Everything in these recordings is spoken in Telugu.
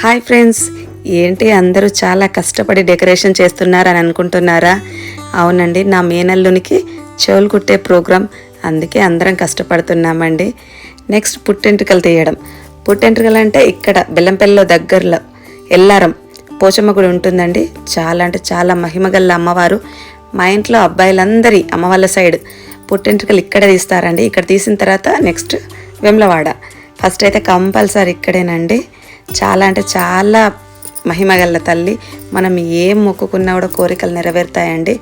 Hi friends. ఏంటి అందరూ చాలా కష్టపడి డెకరేషన్ చేస్తున్నారని అనుకుంటున్నారా? అవునండి నా మేనల్లునికి చెవులు కుట్టే ప్రోగ్రాం. అందుకే అందరం కష్టపడుతున్నామండి. నెక్స్ట్ పుట్టెంట్రుకలు తీయడం. పుట్టెంట్రుకలు అంటే ఇక్కడ బెల్లంపల్లిలో దగ్గరలో ఎల్లారం పోచమ్మ గుడి ఉంటుందండి. చాలా అంటే చాలా మహిమగల్ల అమ్మవారు. మా ఇంట్లో అబ్బాయిలందరి అమ్మ వాళ్ళ సైడ్ పుట్టెంట్రుకలు ఇక్కడ తీస్తారండి. ఇక్కడ తీసిన తర్వాత నెక్స్ట్ వెమ్లవాడ. ఫస్ట్ అయితే కంపల్సరీ ఇక్కడేనండి. చాలా అంటే చాలా మహిమగల తల్లి. మనం ఏం మొక్కుకున్నా కూడా కోరికలు నెరవేరుతాయండి.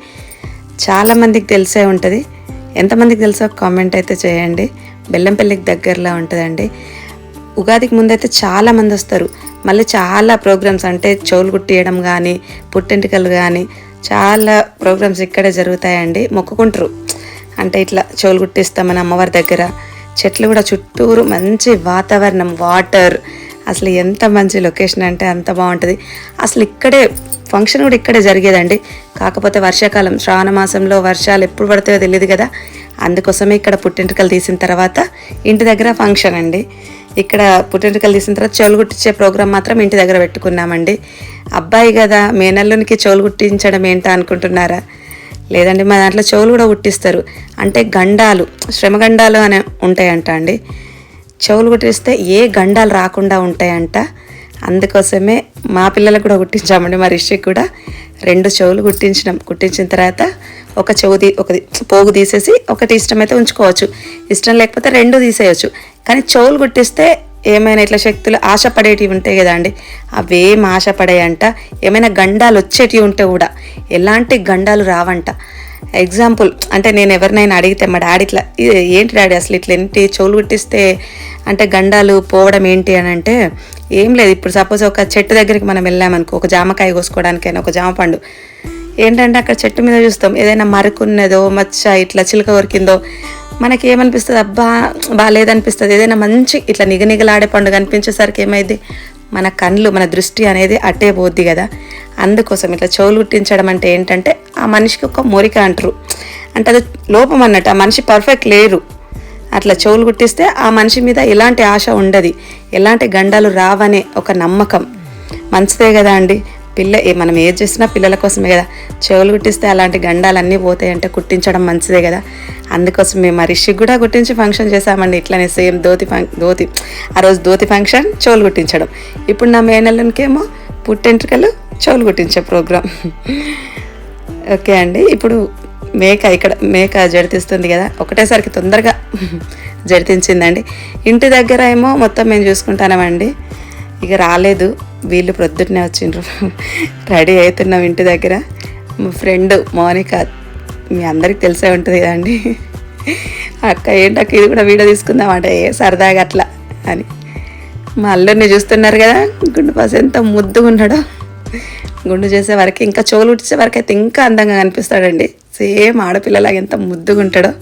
చాలామందికి తెలిసే ఉంటుంది. ఎంతమందికి తెలుసో కామెంట్ అయితే చేయండి. బెల్లంపల్లికి దగ్గరలో ఉంటుందండి. ఉగాదికి ముందైతే చాలా మంది వస్తారు. మళ్ళీ చాలా ప్రోగ్రామ్స్ అంటే చెవులు కుట్టియడం కానీ పుట్టెంటికలు కానీ చాలా ప్రోగ్రామ్స్ ఇక్కడే జరుగుతాయండి. మొక్కుకుంటారు. అంటే ఇట్లా చెవులు కుట్టిస్తామని అమ్మవారి దగ్గర. చెట్లు కూడా చుట్టూరు మంచి వాతావరణం వాటర్ అసలు ఎంత మంచి లొకేషన్ అంటే అంత బాగుంటుంది. అసలు ఇక్కడే ఫంక్షన్ కూడా ఇక్కడే జరిగేదండి. కాకపోతే వర్షాకాలం శ్రావణ మాసంలో వర్షాలు ఎప్పుడు పడతాయో తెలియదు కదా. అందుకోసమే ఇక్కడ పుట్టింటికలు తీసిన తర్వాత ఇంటి దగ్గర ఫంక్షన్ అండి. ఇక్కడ పుట్టింటికలు తీసిన తర్వాత చెవులు కుట్టించే ప్రోగ్రామ్ మాత్రం ఇంటి దగ్గర పెట్టుకున్నామండి. అబ్బాయి కదా మేనల్లునికి చెవులు కుట్టించడం ఏంటా అనుకుంటున్నారా? లేదండి మా దాంట్లో చెవులు కూడా కుట్టిస్తారు. అంటే గండాలు శ్రమగండాలు అని ఉంటాయంట అండి. చెవులు కుట్టిస్తే ఏ గండాలు రాకుండా ఉంటాయంట. అందుకోసమే మా పిల్లలకు కూడా కుట్టించామండి మా రిషికి కూడా. రెండు చెవులు కుట్టించినాం. కుట్టించిన తర్వాత ఒక చెవు తీ ఒక పోగు తీసేసి ఒకటి ఇష్టమైతే ఉంచుకోవచ్చు. ఇష్టం లేకపోతే రెండు తీసేయచ్చు. కానీ చెవులు కుట్టిస్తే ఏమైనా ఇట్లా శక్తులు ఆశపడేటివి ఉంటాయి కదా అండి అవేం ఆశపడాయంట ఏమైనా గండాలు వచ్చేటివి ఉంటే కూడా ఎలాంటి గండాలు రావంట. ఎగ్జాంపుల్ అంటే నేను ఎవరినైనా అడిగితే మా డాడీ ఇట్లా ఏంటి డాడీ అసలు ఇట్లా ఏంటి చెవులు కుట్టిస్తే అంటే గండాలు పోవడం ఏంటి అని అంటే ఏం లేదు ఇప్పుడు సపోజ్ ఒక చెట్టు దగ్గరికి మనం వెళ్ళామనుకో ఒక జామకాయ కోసుకోవడానికైనా ఒక జామ పండు. ఏంటంటే అక్కడ చెట్టు మీద చూస్తాం ఏదైనా మరుకున్నదో మచ్చ ఇట్లా చిలుక కొరికిందో మనకి ఏమనిపిస్తుంది అబ్బా బాగాలేదనిపిస్తుంది ఏదైనా మంచి ఇట్లా నిగనిగలాడే పండుగ అనిపించేసరికి ఏమైంది మన కళ్ళు మన దృష్టి అనేది అట్టే పోద్ది కదా. అందుకోసం ఇట్లా చెవులు కుట్టించడం అంటే ఏంటంటే ఆ మనిషికి ఒక మొరిక అంటారు. అంటే అది లోపం అన్నట్టు ఆ మనిషి పర్ఫెక్ట్ లేరు. అట్లా చెవులు కుట్టిస్తే ఆ మనిషి మీద ఎలాంటి ఆశ ఉండదు. ఎలాంటి గండాలు రావనే ఒక నమ్మకం. మంచిదే కదా అండి. పిల్ల మనం ఏది చేసినా పిల్లల కోసమే కదా. చెవులు కుట్టిస్తే అలాంటి గండాలన్నీ పోతాయంటే కుట్టించడం మంచిదే కదా. అందుకోసం మేము మా రిషికి కూడా కుట్టించి ఫంక్షన్ చేసామండి ఇట్లానే సేమ్ ధోతి ఫంక్ ధోతి ఆ రోజు ధోతి ఫంక్షన్ చెవులు కుట్టించడం ఇప్పుడు నా మేనల్లునికేమో పుట్టెంట్రికలు చెవులు కుట్టించే ప్రోగ్రామ్ ఓకే అండి. ఇప్పుడు మేక ఇక్కడ మేక జడితిస్తుంది కదా ఒకటేసరికి తొందరగా జడితించిందండి. ఇంటి దగ్గర ఏమో మొత్తం మేము చూసుకుంటానామండి. ఇక రాలేదు వీళ్ళు ప్రొద్దుటనే వచ్చిండ్రు. రెడీ అవుతున్నాం ఇంటి దగ్గర. మా ఫ్రెండ్ మోనిక మీ అందరికి తెలిసే ఉంటుంది కదండి. అక్క ఏంటక్క ఇది కూడా వీడియో తీసుకుందాం అంటే ఏ సరదాగా అట్లా అని. మా అల్లుడిని చూస్తున్నారు కదా గుండు పాస్ ఎంత ముద్దుగా ఉన్నాడో గుండు చేసే వరకు ఇంకా చెవులు ఉడిచే వరకు అయితే ఇంకా అందంగా కనిపిస్తాడండి. సేమ్ ఆడపిల్లలాగా ఎంత ముద్దుగా ఉంటాడో.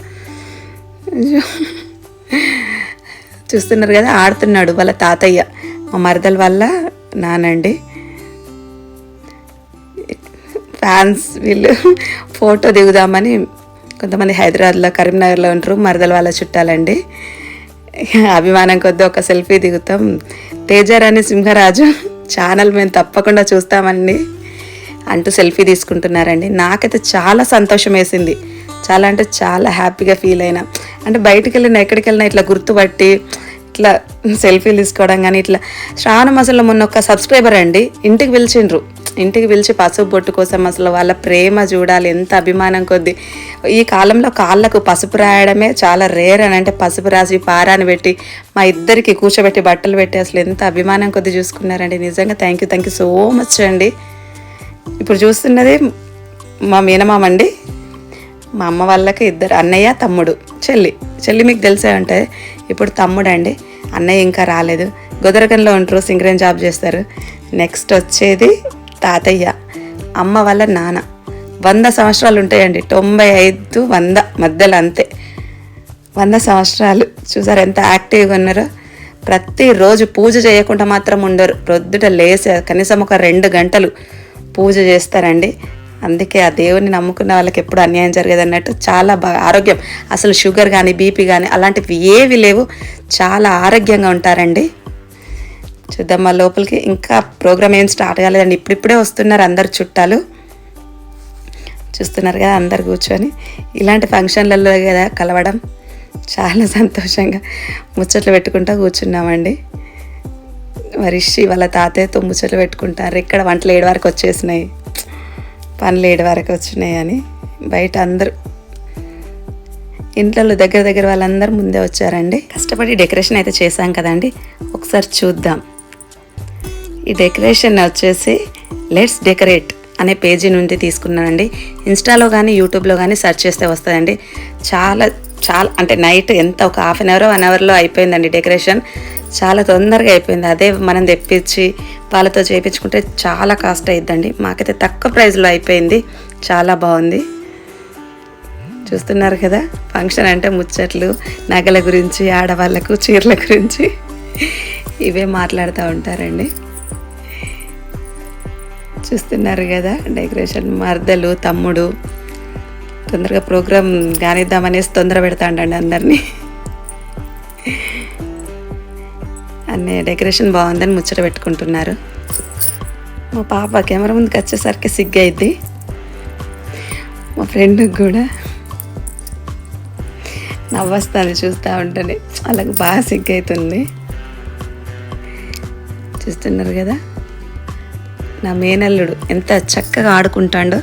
చూస్తున్నారు కదా ఆడుతున్నాడు వాళ్ళ తాతయ్య. మా మరదల వల్ల నానండి. ఫ్యాన్స్ వీళ్ళు ఫోటో దిగుదామని కొంతమంది హైదరాబాద్లో కరీంనగర్లో ఉంటారు. మరదల వాళ్ళ చుట్టాలండి. అభిమానం కొద్దీ ఒక సెల్ఫీ దిగుతాం. తేజారాణి సింహరాజు. ఛానల్ మేము తప్పకుండా చూస్తామండి అంటూ సెల్ఫీ తీసుకుంటున్నారండి. నాకైతే చాలా సంతోషం వేసింది. చాలా అంటే చాలా హ్యాపీగా ఫీల్ అయినా. అంటే బయటికి వెళ్ళినా ఎక్కడికి వెళ్ళినా ఇట్లా గుర్తుపట్టి ఇట్లా సెల్ఫీలు తీసుకోవడం కానీ ఇట్లా శ్రావణ మాసంలో మొన్న ఒక సబ్స్క్రైబర్ అండి ఇంటికి పిలిచిండ్రు. ఇంటికి పిలిచి పసుపు బొట్టు కోసం అసలు వాళ్ళ ప్రేమ చూడాలి ఎంత అభిమానం కొద్ది. ఈ కాలంలో కాళ్ళకు పసుపు రాయడమే చాలా రేర్ అని అంటే పసుపు రాసి పారాని పెట్టి మా ఇద్దరికి కూర్చోబెట్టి బట్టలు పెట్టి అసలు ఎంత అభిమానం కొద్ది చూసుకున్నారండి. నిజంగా thank you thank you so much అండి. ఇప్పుడు చూస్తున్నది మా మీనమామ అండి. మా అమ్మ వాళ్ళకి ఇద్దరు అన్నయ్య తమ్ముడు చెల్లి. చెల్లి మీకు తెలిసే ఉంటుంది ఇప్పుడు తమ్ముడు అండి. అన్నయ్య ఇంకా రాలేదు. గొదరగంలో ఉంటారు సింగరేన్ జాబ్ చేస్తారు. నెక్స్ట్ వచ్చేది తాతయ్య అమ్మ వాళ్ళ నాన్న. వంద సంవత్సరాలు ఉంటాయండి తొంభై ఐదు వంద మధ్యలో అంతే. వంద సంవత్సరాలు. చూసారు ఎంత యాక్టివ్గా ఉన్నారో? ప్రతిరోజు పూజ చేయకుండా మాత్రం ఉండరు. ప్రొద్దుట లేసే కనీసం ఒక రెండు గంటలు పూజ చేస్తారండి. అందుకే ఆ దేవుని నమ్ముకున్న వాళ్ళకి ఎప్పుడు అన్యాయం జరగదు అన్నట్టు చాలా బాగా ఆరోగ్యం. అసలు షుగర్ కానీ బీపీ కానీ అలాంటివి ఏవి లేవు. చాలా ఆరోగ్యంగా ఉంటారండి. చూద్దాం మా లోపలికి ఇంకా ప్రోగ్రామ్ ఏం స్టార్ట్ కాలేదండి. ఇప్పుడిప్పుడే వస్తున్నారు అందరు చుట్టాలు. చూస్తున్నారు కదా అందరు కూర్చొని. ఇలాంటి ఫంక్షన్లలో కదా కలవడం. చాలా సంతోషంగా ముచ్చట్లు పెట్టుకుంటూ కూర్చున్నామండి. మరి వాళ్ళ తాతయ్యతో ముచ్చట్లు పెట్టుకుంటారు. ఇక్కడ వంటలు ఏడు వరకు వచ్చేసినాయి. పనులు ఏడు వరకు వచ్చినాయి అని బయట అందరూ. ఇంట్లో దగ్గర దగ్గర వాళ్ళందరూ ముందే వచ్చారండి. కష్టపడి డెకరేషన్ అయితే చేశాం కదండి. ఒకసారి చూద్దాం. ఈ డెకరేషన్ వచ్చేసి లెట్స్ డెకరేట్ అనే పేజీ నుండి తీసుకున్నానండి. ఇన్స్టాలో కానీ యూట్యూబ్లో కానీ సెర్చ్ చేస్తే వస్తుందండి. చాలా చాలా అంటే నైట్ ఎంత ఒక హాఫ్ అన్ అవర్ వన్ అవర్లో అయిపోయిందండి డెకరేషన్. చాలా తొందరగా అయిపోయింది. అదే మనం తెప్పించి వాళ్ళతో చేయించుకుంటే చాలా కాస్ట్ అయిద్దండి. మాకైతే తక్కువ ప్రైస్లో అయిపోయింది. చాలా బాగుంది. చూస్తున్నారు కదా ఫంక్షన్ అంటే ముచ్చట్లు నగల గురించి ఆడవాళ్ళకు చీరల గురించి. ఇవే మాట్లాడుతూ ఉంటారండి. చూస్తున్నారు కదా డెకరేషన్ మర్దలు తమ్ముడు. తొందరగా ప్రోగ్రామ్ కానిద్దామనేసి తొందర పెడతాండండి అందరినీ. అన్నీ డెకరేషన్ బాగుందని ముచ్చట పెట్టుకుంటున్నారు. మా పాప కెమెరా ముందుకు వచ్చేసరికి సిగ్గైద్ది. మా ఫ్రెండ్కి కూడా నవ్వస్తుంది చూస్తూ ఉంటేనే. వాళ్ళకి బాగా సిగ్గు అవుతుంది చూస్తున్నారు కదా? నా మేనల్లుడు ఎంత చక్కగా ఆడుకుంటాడో.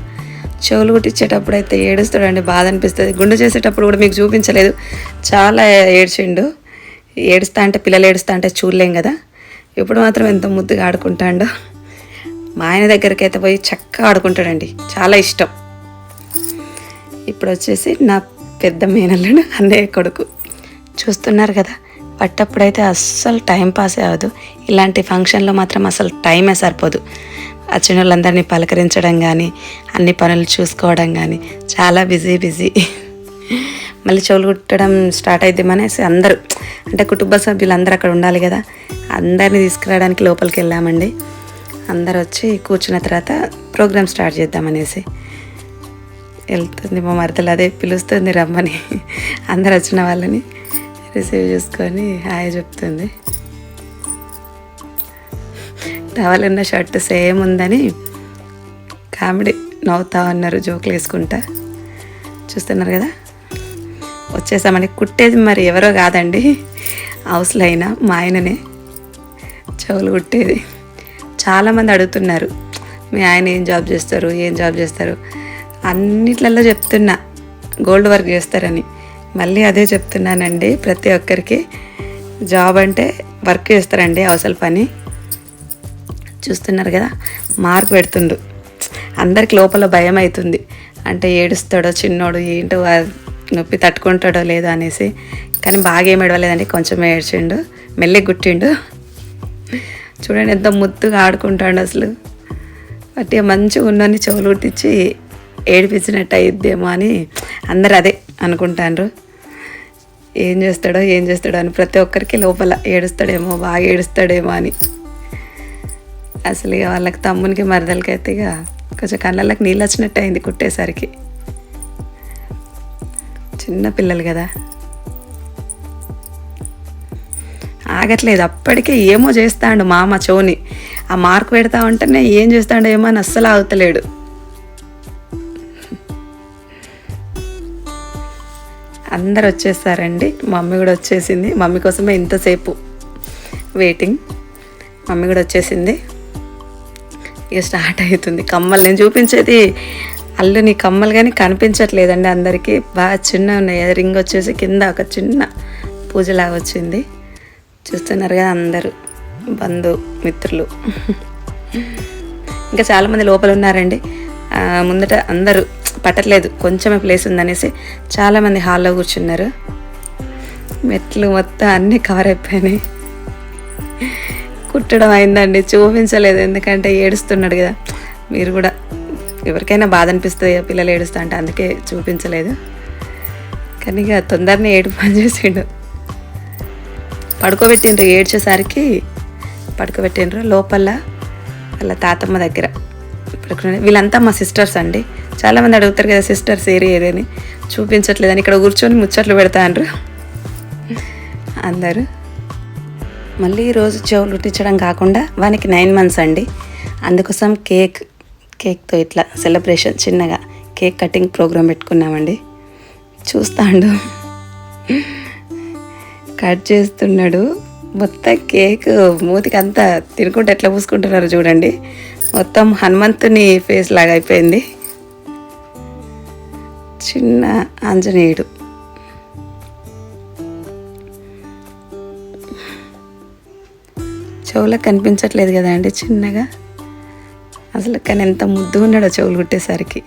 చెవులు కుట్టించేటప్పుడు అయితే ఏడుస్తాడండి బాధ అనిపిస్తుంది. గుండె చేసేటప్పుడు కూడా మీకు చూపించలేదు. చాలా ఏడ్చిండు. ఏడుస్తా అంటే పిల్లలు ఏడుస్తా అంటే చూడలేం కదా. ఇప్పుడు మాత్రం ఎంత ముద్దుగా ఆడుకుంటాడో. మా ఆయన దగ్గరికి అయితే పోయి చక్కగా ఆడుకుంటాడండి. చాలా ఇష్టం. ఇప్పుడు వచ్చేసి నా పెద్ద మేనల్లుడు అన్నయ్య కొడుకు. చూస్తున్నారు కదా. పట్టప్పుడైతే అస్సలు టైం పాస్ అవ్వదు. ఇలాంటి ఫంక్షన్లో మాత్రం అసలు టైమే సరిపోదు. వచ్చిన వాళ్ళందరినీ పలకరించడం కానీ అన్ని పనులు చూసుకోవడం కానీ చాలా బిజీ బిజీ. మళ్ళీ చెవులు కుట్టడం స్టార్ట్ అయిద్దామనేసి అందరూ అంటే కుటుంబ సభ్యులు అందరూ అక్కడ ఉండాలి కదా. అందరినీ తీసుకురావడానికి లోపలికి వెళ్ళామండి. అందరు వచ్చి కూర్చున్న తర్వాత ప్రోగ్రామ్ స్టార్ట్ చేద్దామనేసి వెళ్తుంది మా మరదలు అదే పిలుస్తుంది రమ్మని. అందరు వచ్చిన వాళ్ళని. రిసీవ్ చేసుకొని హాయ్ చెప్తుంది. టవల్ ఉన్న షర్ట్ సేమ్ ఉందని కామెడీ నవ్వుతా ఉన్నారు జోకులు వేసుకుంటా. చూస్తున్నారు కదా? వచ్చేసామని కుట్టేది మరి ఎవరో కాదండి. హౌస్లో అయినా మా ఆయననే చెవులు కుట్టేది. చాలామంది అడుగుతున్నారు మీ ఆయన ఏం జాబ్ చేస్తారు ఏం జాబ్ చేస్తారు? అన్నిట్లలో చెప్తున్నా గోల్డ్ వర్క్ చేస్తారని. మళ్ళీ అదే చెప్తున్నానండి ప్రతి ఒక్కరికి జాబ్ అంటే వర్క్ చేస్తారండి అవసర పని. చూస్తున్నారు కదా మార్క్ పెడుతుండు. అందరికి లోపల భయం అవుతుంది అంటే ఏడుస్తాడో చిన్నోడు ఏంటో నొప్పి తట్టుకుంటాడో లేదో అనేసి. కానీ బాగా ఏం ఏడవలేదండి కొంచెం ఏడ్చిండు మెల్లి గుట్టిండు. చూడండి ఎంత ముద్దుగా ఆడుకుంటాడు అసలు. బట్ మంచిగా ఉన్నని చెవులు కుట్టించి ఏడిపించినట్టు అయిద్దేమో అని అందరు అదే అనుకుంటాండ్రు. ఏం చేస్తాడో ఏం చేస్తాడో అని ప్రతి ఒక్కరికి లోపల ఏడుస్తాడేమో బాగా ఏడుస్తాడేమో అని. అసలు ఇక వాళ్ళకి తమ్మునికి మరదలకి అయితే ఇక కొంచెం కళ్ళకి నీళ్ళు వచ్చినట్టు అయింది కుట్టేసరికి. చిన్న పిల్లలు కదా. ఆగట్లేదు అప్పటికే ఏమో చేస్తాడు మామ చోని. ఆ మార్క్ పెడతా ఉంటేనే ఏం చేస్తాడో ఏమో అని అస్సలు ఆగుతలేడు. అందరు వచ్చేసారండి. మమ్మీ కూడా వచ్చేసింది. మమ్మీ కోసమే ఇంతసేపు వెయిటింగ్ మమ్మీ కూడా వచ్చేసింది. ఇక స్టార్ట్ అవుతుంది. కమ్మలు నేను చూపించేది అల్లుని కమ్మలు కానీ కనిపించట్లేదండి అందరికీ. బాగా చిన్న ఉన్నాయి. రింగ్ వచ్చేసి కింద ఒక చిన్న పూజలాగా వచ్చింది. చూస్తున్నారు కదా అందరూ. బంధు మిత్రులు. ఇంకా చాలామంది లోపల ఉన్నారండి. ముందట అందరూ పట్టట్లేదు కొంచెమే ప్లేస్ ఉందనేసి చాలామంది హాల్లో కూర్చున్నారు. మెట్లు మొత్తం అన్నీ కవర్ అయిపోయినాయి. కుట్టడం అయిందండి చూపించలేదు ఎందుకంటే ఏడుస్తున్నాడు కదా. మీరు కూడా ఎవరికైనా బాధ అనిపిస్తుంది పిల్లలు ఏడుస్తా అంటే అందుకే చూపించలేదు. కానీ ఇక తొందరనే ఏడు పని చేసిండు. పడుకోబెట్టిండ్రు ఏడ్చేసరికి పడుకోబెట్టిండ్రు లోపల వాళ్ళ తాతమ్మ దగ్గర. పడుకునే వీళ్ళంతా మా సిస్టర్స్ అండి. చాలామంది అడుగుతారు కదా సిస్టర్స్ ఏరి ఏదని చూపించట్లేదని ఇక్కడ కూర్చొని ముచ్చట్లు పెడతాండ్రు. అందరూ. మళ్ళీ ఈరోజు చెవులు ఉట్టించడం కాకుండా వానికి నైన్ మంత్స్ అండి. అందుకోసం కేక్ కేక్తో ఇట్లా సెలబ్రేషన్ చిన్నగా కేక్ కటింగ్ ప్రోగ్రామ్ పెట్టుకున్నామండి. చూస్తాడు. కట్ చేస్తున్నాడు. మొత్తం కేక్ మూతికి అంతా తినుకుంటూ ఎట్లా పూసుకుంటున్నారు చూడండి. మొత్తం హనుమంతుని ఫేస్ లాగా అయిపోయింది. చిన్న ఆంజనేయుడు. చెవులకు కనిపించట్లేదు కదా అండి చిన్నగా? అసలు కానీ ఎంత ముద్దుగా ఉన్నాడో చెవులు కుట్టేసరికి.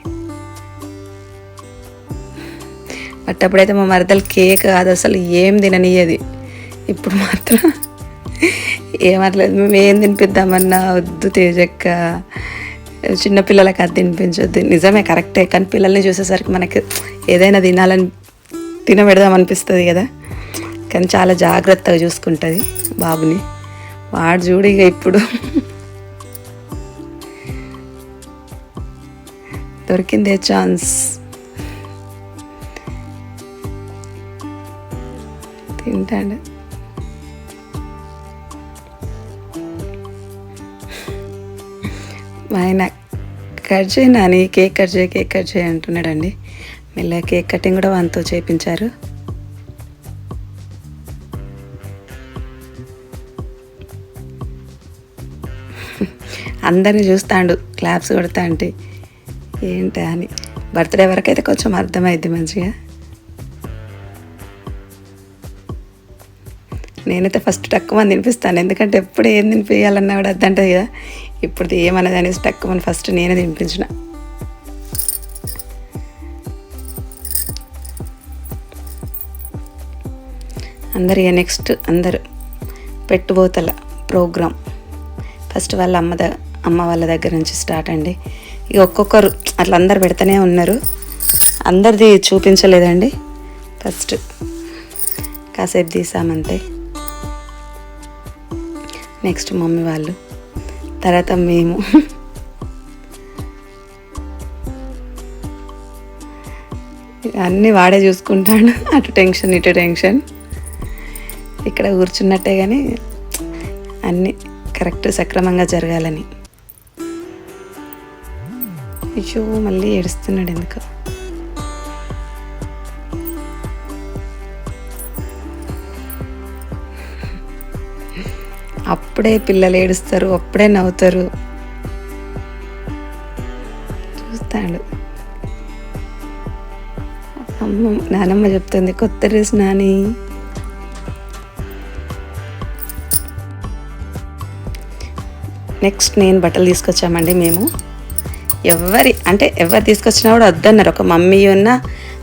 బట్ అప్పుడైతే మా మరదలు కేక్ కాదు అసలు ఏం తిననియ్యది ఇప్పుడు మాత్రం ఏమనలేదు మేము ఏం తినిపిద్దామన్నా వద్దు తేజక్క. చిన్నపిల్లలకి అది తినిపించొద్దు. నిజమే కరెక్టే. కానీ పిల్లల్ని చూసేసరికి మనకి ఏదైనా తినాలని తినబెడదాం అనిపిస్తుంది కదా. కానీ చాలా జాగ్రత్తగా చూసుకుంటుంది బాబుని. వాడు చూడు ఇక ఇప్పుడు. దొరికిందే ఛాన్స్. తింటాడు. మా ఆయన కట్ చేయనా నీ కేక్ కట్ చేయి కేక్ కట్ చేయి అంటున్నాడండి. మెల్ల కేక్ కటింగ్ కూడా వానితో చేయించారు అందరిని చూస్తాడు క్లాప్స్ కొడతా అంటే. ఏంటి అని. బర్త్డే వరకు అయితే కొంచెం అర్థమైద్ది మంచిగా. నేనైతే ఫస్ట్ తక్కువ మంది తినిపిస్తాను ఎందుకంటే ఎప్పుడు ఏం తినిపించాలన్నా కూడా అద్దంటది కదా. ఇప్పుడు ఏమన్నది అనేసి తక్కువ ఫస్ట్ నేనే తినిపించిన. అందరు ఇక నెక్స్ట్ అందరు పెట్టుబోతల ప్రోగ్రామ్ ఫస్ట్ వాళ్ళ అమ్మ ద అమ్మ వాళ్ళ దగ్గర నుంచి స్టార్ట్ అండి. ఇక ఒక్కొక్కరు అట్లా అందరు పెడతానే ఉన్నారు. అందరిది చూపించలేదండి. ఫస్ట్ కాసేపు తీసామంతే. నెక్స్ట్ మమ్మీ వాళ్ళు. తర్వాత మేము. అన్నీ వాడే చూసుకుంటాడు. అటు టెన్షన్ ఇటు టెన్షన్. ఇక్కడ కూర్చున్నట్టే కానీ అన్నీ కరెక్ట్ సక్రమంగా జరగాలని. అయ్యో మళ్ళీ ఏడుస్తున్నాడు ఎందుకు. అప్పుడే పిల్లలు ఏడుస్తారు అప్పుడే నవ్వుతారు. చూస్తాడు. అమ్మ నానమ్మ చెప్తుంది కొత్త డ్రెస్ నాని. నెక్స్ట్ నేను బట్టలు తీసుకొచ్చామండి మేము. ఎవరి అంటే ఎవరు తీసుకొచ్చినా కూడా వద్దన్నారు. ఒక మమ్మీ ఉన్న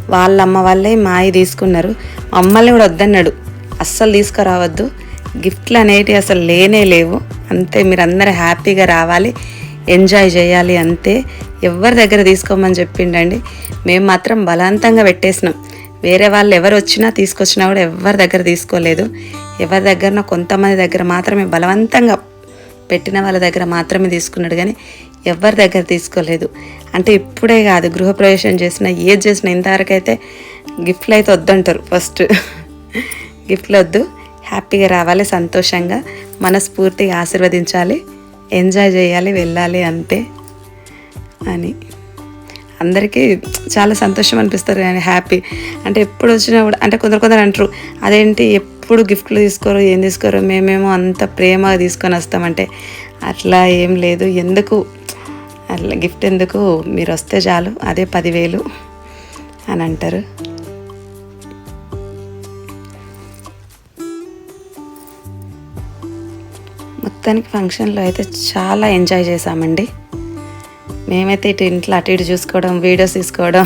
వాళ్ళ అమ్మ వాళ్ళే మాయి తీసుకున్నారు. మమ్మల్ని కూడా వద్దన్నాడు. అస్సలు తీసుకురావద్దు. గిఫ్ట్లు అనేటివి అసలు లేనే లేవు. అంతే మీరు అందరూ హ్యాపీగా రావాలి ఎంజాయ్ చేయాలి అంతే. ఎవరి దగ్గర తీసుకోమని చెప్పిండండి. మేము మాత్రం బలవంతంగా పెట్టేసినాం. వేరే వాళ్ళు ఎవరు వచ్చినా తీసుకొచ్చినా కూడా ఎవరి దగ్గర తీసుకోలేదు. ఎవరి దగ్గర కొంతమంది దగ్గర మాత్రమే బలవంతంగా పెట్టిన వాళ్ళ దగ్గర మాత్రమే తీసుకున్నాడు కానీ ఎవరి దగ్గర తీసుకోలేదు. అంటే ఇప్పుడే కాదు గృహప్రవేశం చేసిన ఏది చేసిన ఇంతవరకు అయితే గిఫ్ట్లు అయితే వద్దంటారు ఫస్ట్. గిఫ్ట్లు వద్దు హ్యాపీగా రావాలి సంతోషంగా మనస్ఫూర్తిగా ఆశీర్వదించాలి ఎంజాయ్ చేయాలి వెళ్ళాలి అంతే అని. అందరికీ చాలా సంతోషం అనిపిస్తారు కానీ హ్యాపీ. అంటే ఎప్పుడు వచ్చినా కూడా అంటే కొందరు కొందరు అంటారు అదేంటి ఎప్పుడు గిఫ్ట్లు తీసుకోరు ఏం తీసుకోరు మేమేమో అంత ప్రేమగా తీసుకొని వస్తామంటే అట్లా ఏం లేదు. ఎందుకు? అట్లా గిఫ్ట్ ఎందుకు? మీరు వస్తే చాలు అదే పదివేలు అని అంటారు. మొత్తానికి ఫంక్షన్లో అయితే చాలా ఎంజాయ్ చేసామండి మేమైతే ఇటు ఇంట్లో అటు ఇటు చూసుకోవడం వీడియోస్ తీసుకోవడం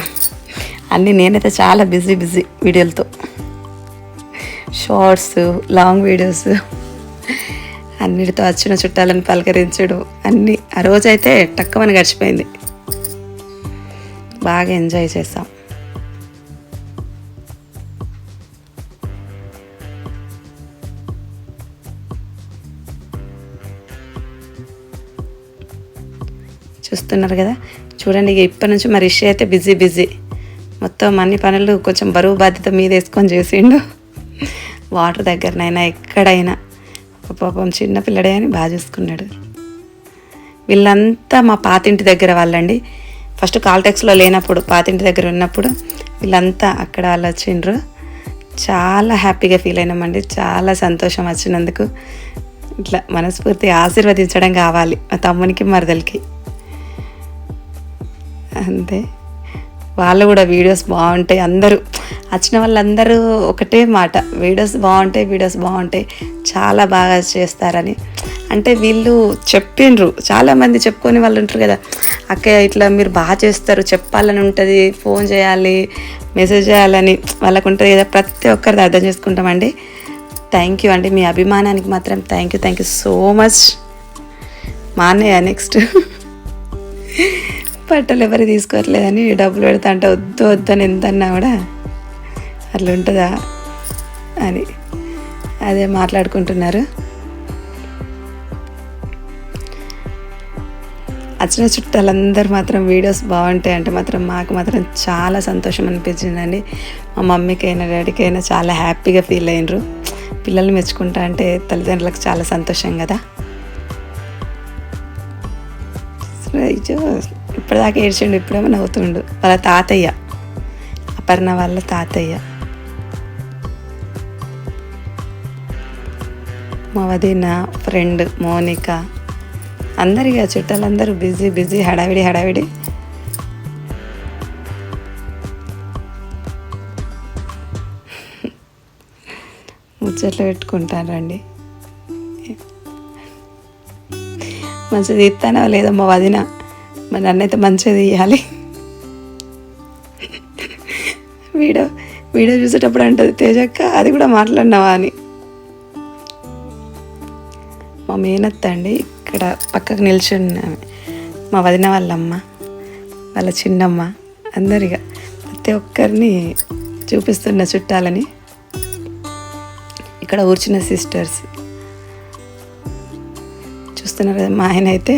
అన్నీ నేనైతే చాలా బిజీ బిజీ వీడియోలతో. షార్ట్స్ లాంగ్ వీడియోస్ అన్నిటితో వచ్చిన చుట్టాలను పలకరించడం అన్నీ ఆ రోజైతే టక్కమని గడిచిపోయింది. బాగా ఎంజాయ్ చేసాం చూస్తున్నారు కదా. చూడండి ఇక ఇప్పటి నుంచి మరి రిషి అయితే బిజీ బిజీ. మొత్తం అన్ని పనులు కొంచెం బరువు బాధ్యత మీద వేసుకొని చేసిండు. వాటర్ దగ్గరనైనా ఎక్కడైనా. పాపం చిన్న పిల్లడే అని బాగా చూసుకున్నాడు. వీళ్ళంతా మా పాతింటి దగ్గర వాళ్ళండి. ఫస్ట్ కాల్టెక్స్లో లేనప్పుడు పాతింటి దగ్గర ఉన్నప్పుడు వీళ్ళంతా అక్కడ వాళ్ళు వచ్చిండ్రు. చాలా హ్యాపీగా ఫీల్ అయినామండి. చాలా సంతోషం వచ్చినందుకు. ఇట్లా మనస్ఫూర్తి ఆశీర్వదించడం కావాలి. మా తమ్మునికి మరదలకి. అంతే. వాళ్ళు కూడా వీడియోస్ బాగుంటాయి అందరూ. వచ్చిన వాళ్ళందరూ ఒకటే మాట వీడియోస్ బాగుంటాయి వీడియోస్ బాగుంటాయి చాలా బాగా చేస్తారని. అంటే వీళ్ళు చెప్పిండ్రు చాలామంది చెప్పుకొని వాళ్ళు ఉంటారు కదా. అక్క ఇట్లా మీరు బాగా చేస్తారు చెప్పాలని ఉంటుంది ఫోన్ చేయాలి మెసేజ్ చేయాలని వాళ్ళకు ఉంటుంది కదా. ప్రతి ఒక్కరిది అర్థం చేసుకుంటామండి. థ్యాంక్ యూ అండి మీ అభిమానానికి మాత్రం thank you thank you so much మా నెక్స్ట్ బట్టలు ఎవరు తీసుకోవట్లేదని డబ్బులు పెడతా అంటే వద్దు వద్దు అని ఎంత అన్నా కూడా అట్లా ఉంటుందా అని అదే మాట్లాడుకుంటున్నారు. వచ్చిన చుట్టాలందరూ మాత్రం వీడియోస్ బాగుంటాయి అంటే మాత్రం మాకు మాత్రం చాలా సంతోషం అనిపించిందండి. మా మమ్మీకైనా డాడీకైనా చాలా హ్యాపీగా ఫీల్ అయినరు. పిల్లల్ని మెచ్చుకుంటా అంటే తల్లిదండ్రులకు చాలా సంతోషం కదా. సో ఇప్పటిదాకా ఏడ్చిండు ఇప్పుడేమో నవ్వుతుండు. వాళ్ళ తాతయ్య. అపర్ణ వాళ్ళ తాతయ్య. మా వదిన ఫ్రెండ్ మోనిక. అందరిగా చుట్టాలందరూ బిజీ బిజీ హడావిడి హడావిడి. ముచ్చట్లు పెట్టుకుంటారండి. మంచిది ఇస్తానో లేదో మా వదిన మా నన్నైతే మంచిగా తీయాలి వీడియో వీడియో చూసేటప్పుడు అంటది తేజక్క అది కూడా మాట్లాడినావా అని. మా మేనత్త అండి ఇక్కడ పక్కకు నిల్చున్న మా వదిన వాళ్ళమ్మ వాళ్ళ చిన్నమ్మ అందరిగా ప్రతి ఒక్కరిని చూపిస్తున్న చుట్టాలని ఇక్కడ ఊర్చిన సిస్టర్స్. చూస్తున్నారు కదా మా ఆయన అయితే.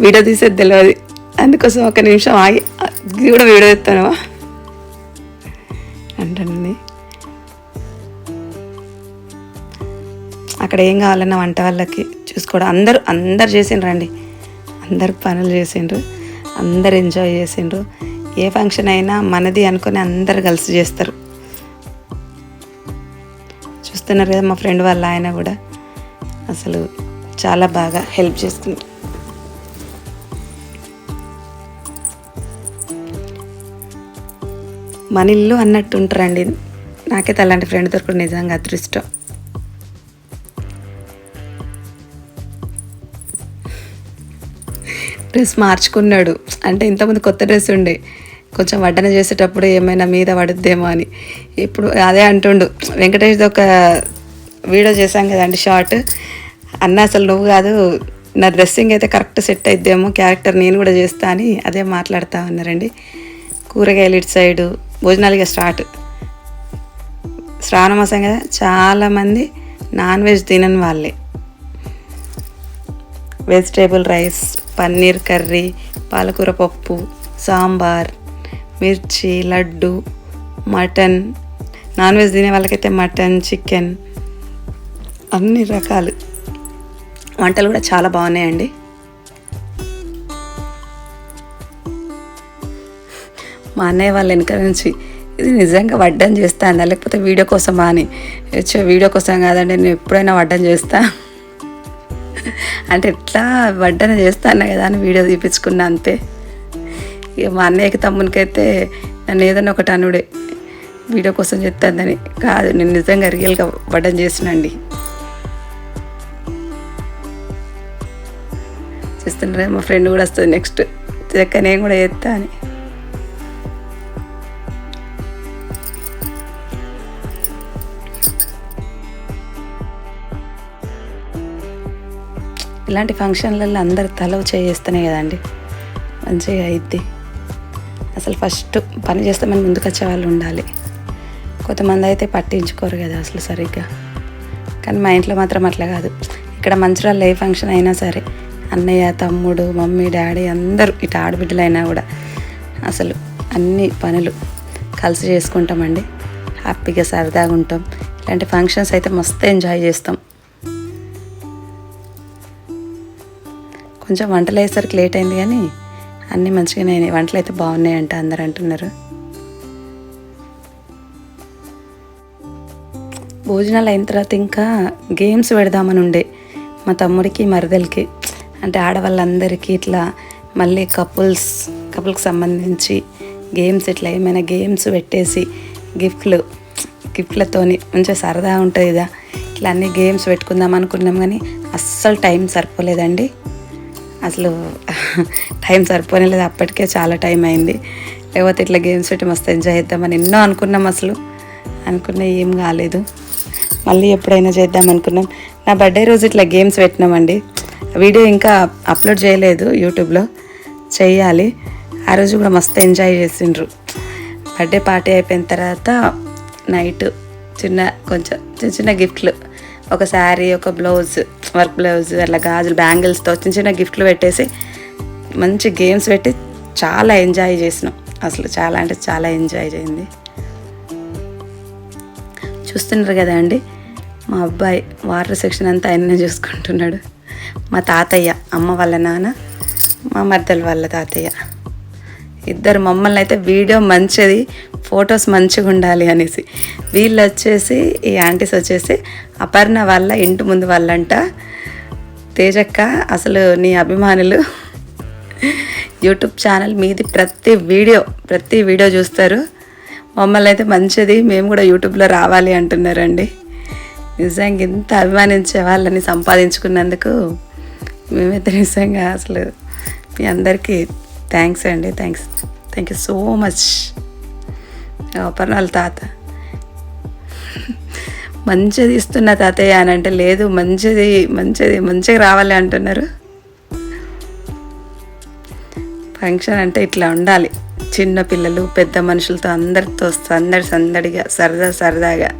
వీడియో తీసేది తెలియదు అందుకోసం ఒక నిమిషం ఆగి ఇది కూడా వీడియో ఎత్తానవా అంటండి. అక్కడ ఏం కావాలన్నా వంట వాళ్ళకి చూసుకోవడం. అందరూ అందరు చేసిండ్రు అండి అందరు పనులు చేసిండ్రు. అందరు ఎంజాయ్ చేసిండ్రు. ఏ ఫంక్షన్ అయినా మనది అనుకుని అందరు కలిసి చేస్తారు. చూస్తున్నారు కదా మా ఫ్రెండ్ వాళ్ళ ఆయన కూడా. అసలు చాలా బాగా హెల్ప్ చేస్తుంది మన ఇల్లు అన్నట్టు ఉంటారండి. నాకైతే అలాంటి ఫ్రెండ్ దొరకడం నిజంగా అదృష్టం. డ్రెస్ మార్చుకున్నాడు. అంటే ఇంతకుముందు కొత్త డ్రెస్ ఉండే. కొంచెం వడ్డన చేసేటప్పుడు ఏమైనా మీద పడుద్దేమో అని. ఇప్పుడు అదే అంటుండు. వెంకటేష్ ఒక వీడియో చేశాం కదండి షార్ట్. అన్న అసలు నువ్వు కాదు నా డ్రెస్సింగ్ అయితే కరెక్ట్ సెట్ అయిద్దేమో క్యారెక్టర్ నేను కూడా చేస్తా అని అదే మాట్లాడుతూ ఉన్నారండి. కూరగాయలు ఇటు సైడు భోజనాలుగా స్టార్ట్ శ్రావణ మాసం కదా చాలామంది నాన్ వెజ్ తినని వాళ్ళే. వెజిటేబుల్ రైస్ పన్నీర్ కర్రీ పాలకూర పప్పు సాంబార్ మిర్చి లడ్డు మటన్. నాన్ వెజ్ తినే వాళ్ళకైతే మటన్ చికెన్ అన్ని రకాలు. వంటలు కూడా చాలా బాగున్నాయండి. మా అన్నయ్య వాళ్ళ వెనక నుంచి ఇది నిజంగా వడ్డం చేస్తాను లేకపోతే వీడియో కోసమా అని. "ఛే, వీడియో కోసం కాదండి నేను ఎప్పుడైనా వడ్డం చేస్తా. అంటే ఎట్లా వడ్డన చేస్తాను కదా అని వీడియో తీపించుకున్నా అంతే. ఇక మా అన్నయ్యకి తమ్మునికైతే నన్ను ఏదైనా ఒకటి అనుడే వీడియో కోసం చెప్తాదని కాదు నేను నిజంగా రియల్గా వడ్డం చేసినండి. చేస్తుండ్రే మా ఫ్రెండ్ కూడా వస్తుంది నెక్స్ట్ చెక్క నేను కూడా చేస్తా అని. ఇలాంటి ఫంక్షన్లలో అందరు తల చేస్తేనే కదండి. మంచిగా అయిద్ది. అసలు ఫస్ట్ పని చేస్తే మనం ముందుకు వచ్చే వాళ్ళు ఉండాలి. కొంతమంది అయితే పట్టించుకోరు కదా అసలు సరిగ్గా. కానీ మా ఇంట్లో మాత్రం అట్లా కాదు. ఇక్కడ మంచిర్యాలలో ఏ ఫంక్షన్ అయినా సరే అన్నయ్య తమ్ముడు మమ్మీ డాడీ అందరూ ఇటు ఆడబిడ్డలైనా కూడా అసలు అన్ని పనులు కలిసి చేసుకుంటామండి. హ్యాపీగా సరదాగా ఉంటాం. ఇలాంటి ఫంక్షన్స్ అయితే మస్తు ఎంజాయ్ చేస్తాం. కొంచెం వంటలు అయ్యేసరికి లేట్ అయింది కానీ అన్నీ మంచిగానే అయినాయి. వంటలు అయితే బాగున్నాయంట అందరు అంటున్నారు. భోజనాలు అయిన తర్వాత ఇంకా గేమ్స్ పెడదామని ఉండే. మా తమ్ముడికి మరదలకి అంటే ఆడవాళ్ళందరికీ ఇట్లా మళ్ళీ కపుల్స్ కపుల్కి సంబంధించి గేమ్స్ ఇట్లా ఏమైనా గేమ్స్ పెట్టేసి గిఫ్ట్లు గిఫ్ట్లతోని మంచిగా సరదా ఉంటుంది కదా. ఇట్లా అన్ని గేమ్స్ పెట్టుకుందాం అనుకున్నాం కానీ అస్సలు టైం సరిపోలేదండి. అసలు టైం సరిపోలేదు అప్పటికే చాలా టైం అయింది. లేకపోతే ఇట్లా గేమ్స్ పెట్టి మస్తు ఎంజాయ్ చేద్దామని ఎన్నో అనుకున్నాం అసలు. అనుకున్నా ఏం కాలేదు. మళ్ళీ ఎప్పుడైనా చేద్దాం అనుకున్నాం. నా బర్త్డే రోజు ఇట్లా గేమ్స్ పెట్టినామండి. వీడియో ఇంకా అప్లోడ్ చేయలేదు యూట్యూబ్లో. చేయాలి. ఆ రోజు కూడా మస్తు ఎంజాయ్ చేసిండ్రు. బర్త్డే పార్టీ అయిపోయిన తర్వాత నైట్ చిన్న కొంచెం చిన్న చిన్న గిఫ్ట్లు. ఒక శారీ ఒక బ్లౌజ్. వర్క్ బ్లౌజ్ అట్లా గాజులు బ్యాంగిల్స్తో చిన్న చిన్న గిఫ్ట్లు పెట్టేసి మంచి గేమ్స్ పెట్టి చాలా ఎంజాయ్ చేసినాం. అసలు చాలా అంటే చాలా ఎంజాయ్ చేయింది చూస్తున్నారు కదా అండి మా అబ్బాయి వాటర్ సెక్షన్ అంతా ఆయననే చూసుకుంటున్నాడు. మా తాతయ్య అమ్మ వాళ్ళ నాన్న మా మర్దల వాళ్ళ తాతయ్య. ఇద్దరు మమ్మల్ని అయితే వీడియో మంచిది ఫొటోస్ మంచిగా ఉండాలి అనేసి. వీళ్ళు వచ్చేసి ఈ యాంటీస్ వచ్చేసి అపర్ణ వాళ్ళ ఇంటి ముందు వాళ్ళంట. తేజక్క అసలు నీ అభిమానులు. యూట్యూబ్ ఛానల్ మీది ప్రతి వీడియో ప్రతి వీడియో చూస్తారు. మమ్మల్ని అయితే మంచిది మేము కూడా యూట్యూబ్లో రావాలి అంటున్నారండి. నిజంగా ఇంత అభిమానించే వాళ్ళని సంపాదించుకున్నందుకు మేమైతే నిజంగా అసలు మీ అందరికీ థ్యాంక్స్ అండి thanks thank you so much అపర్ణాల తాత. మంచిది ఇస్తున్న తాతయ్య అని అంటే లేదు మంచిది మంచిది మంచిగా రావాలి అంటున్నారు. ఫంక్షన్ అంటే ఇట్లా ఉండాలి. చిన్న పిల్లలు పెద్ద మనుషులతో అందరితో సందడి సందడిగా సరదా సరదాగా.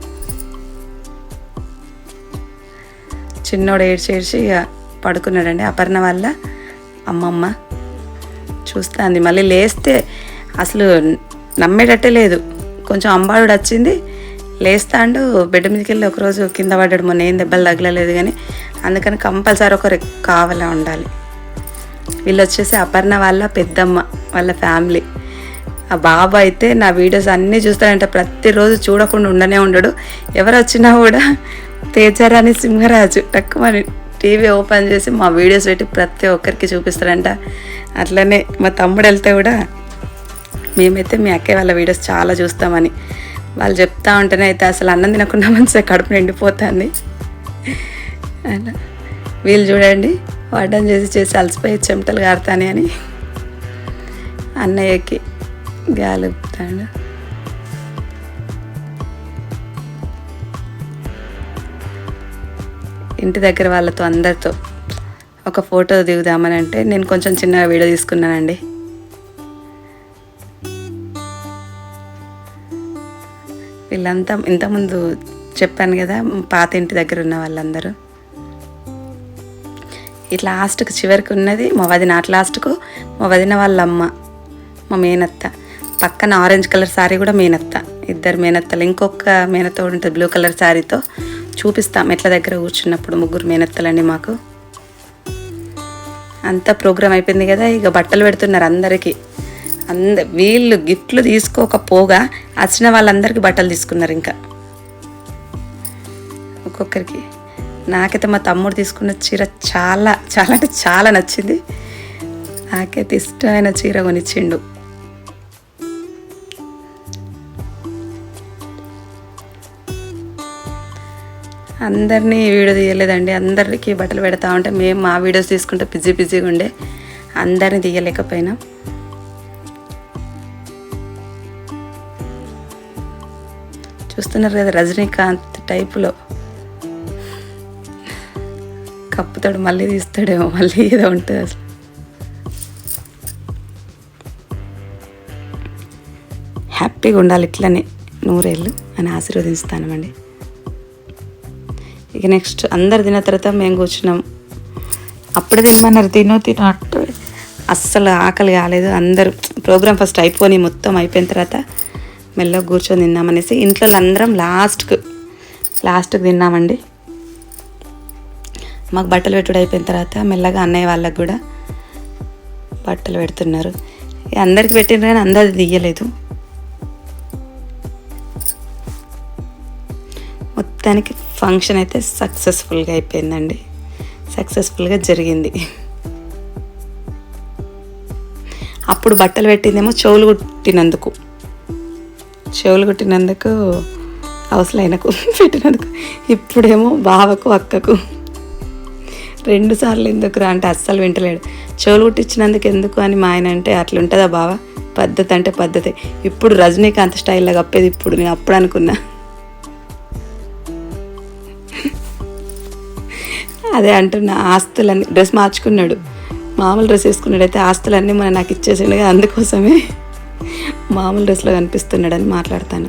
చిన్నోడు ఏడ్చి ఏడ్చి ఇక పడుకున్నాడండి. అపర్ణ వల్ల అమ్మమ్మ చూస్తుంది. మళ్ళీ లేస్తే అసలు నమ్మేటట్టే లేదు. కొంచెం అంబాడు వచ్చింది. లేస్తాండు బెడ్ మీదకి వెళ్ళి ఒకరోజు కింద పడ్డాడు. మొన్న ఏం దెబ్బలు తగలలేదు కానీ అందుకని కంపల్సరీ ఒకరు కావాలా ఉండాలి. వీళ్ళు వచ్చేసి అపర్ణ వాళ్ళ పెద్దమ్మ వాళ్ళ ఫ్యామిలీ. ఆ బాబు అయితే నా వీడియోస్ అన్నీ చూస్తాడంటే. ప్రతిరోజు చూడకుండా ఉండనే ఉండడు. ఎవరు వచ్చినా కూడా తేజరాని సింహరాజు టక్కుమని టీవీ ఓపెన్ చేసి మా వీడియోస్ పెట్టి ప్రతి ఒక్కరికి చూపిస్తారంట అట్లనే మా తమ్ముడు వెళ్తే కూడా మేమైతే మీ అక్కయ్య వాళ్ళ వీడియోస్ చాలా చూస్తామని. వాళ్ళు చెప్తా ఉంటేనే అయితే అసలు అన్నం తినకుండా మంచిగా కడుపు నిండిపోతుంది. అలా. వీళ్ళు చూడండి వడ్డం చేసి చేసి అలసిపోయి చెమటలు కారుతానే అని అన్నయ్యకి గాలుపుతాడు ఇంటి దగ్గర వాళ్ళతో అందరితో ఒక ఫోటో దిగుదామని అంటే నేను కొంచెం చిన్నగా వీడియో తీసుకున్నానండి. వీళ్ళంతా ఇంతకుముందు చెప్పాను కదా పాత ఇంటి దగ్గర ఉన్న వాళ్ళందరూ. ఈ లాస్ట్కి చివరికి ఉన్నది మా వదిన అట్ లాస్ట్కు మా వదిన వాళ్ళ అమ్మ మా మేనత్త. పక్కన ఆరెంజ్ కలర్ శారీ కూడా మేనత్త. ఇద్దరు మేనత్తలు ఇంకొక మేనత్త ఉంటుంది బ్లూ కలర్ శారీతో చూపిస్తాం ఎట్ల దగ్గర కూర్చున్నప్పుడు ముగ్గురు మేనత్తలండి మాకు. అంతా ప్రోగ్రామ్ అయిపోయింది కదా ఇక బట్టలు పెడుతున్నారు అందరికీ. అంద వీళ్ళు గిఫ్ట్లు తీసుకోకపోగా వచ్చిన వాళ్ళందరికీ బట్టలు తీసుకున్నారు ఇంకా. ఒక్కొక్కరికి. నాకైతే మా తమ్ముడు తీసుకున్న చీర చాలా చాలా అంటే చాలా నచ్చింది. నాకైతే ఇష్టమైన చీర కొనిచ్చిండు. అందరినీ వీడియో తీయలేదండి. అందరికీ బట్టలు పెడతా ఉంటే మేము మా వీడియోస్ తీసుకుంటే బిజీ బిజీగా ఉండే. అందరిని తీయలేకపోయినా. చూస్తున్నారు కదా రజనీకాంత్ టైపులో. కప్పుతాడు మళ్ళీ తీస్తాడేమో మళ్ళీ ఏదో ఉంటుంది అసలు. హ్యాపీగా ఉండాలి ఇట్లనే నూరేళ్ళు అని ఆశీర్వదిస్తానమండి. ఇక నెక్స్ట్ అందరు తిన్న తర్వాత మేము కూర్చున్నాం. అప్పుడే తినమన్నారు తినో తినో అట్టు అస్సలు ఆకలి కాలేదు. అందరూ ప్రోగ్రామ్ ఫస్ట్ అయిపోయి మొత్తం అయిపోయిన తర్వాత మెల్లగా కూర్చొని తిందామనేసి ఇంట్లో అందరం లాస్ట్కు లాస్ట్కి తిన్నామండి. మాకు బట్టలు పెట్టుడు అయిపోయిన తర్వాత మెల్లగా అన్నయ్య వాళ్ళకి కూడా బట్టలు పెడుతున్నారు. ఇక అందరికి పెట్టిండ్రు కానీ అందరిది తీయలేదు. మొత్తానికి ఫంక్షన్ అయితే సక్సెస్ఫుల్గా అయిపోయిందండి. సక్సెస్ఫుల్గా జరిగింది. అప్పుడు బట్టలు పెట్టిందేమో చెవులు కుట్టినందుకు. చెవులు కుట్టినందుకు అవసరమైనకు పెట్టినందుకు ఇప్పుడేమో బావకు అక్కకు. రెండు సార్లు ఎందుకు రా అంటే అస్సలు వింటలేడు. చెవులు కుట్టించినందుకు ఎందుకు అని మా ఆయన అంటే అట్లుంటుందా బావ? పద్ధతి అంటే పద్ధతి. ఇప్పుడు రజనీకాంత్ స్టైల్లో కప్పేది ఇప్పుడు నేను అప్పుడు అనుకున్నా. అదే అంటున్నా ఆస్తులన్నీ డ్రెస్ మార్చుకున్నాడు. మామూలు డ్రెస్ వేసుకున్నాడైతే ఆస్తులన్నీ మన నాకు ఇచ్చేసిండగా అందుకోసమే మామూలు డ్రెస్లో కనిపిస్తున్నాడని మాట్లాడతాను.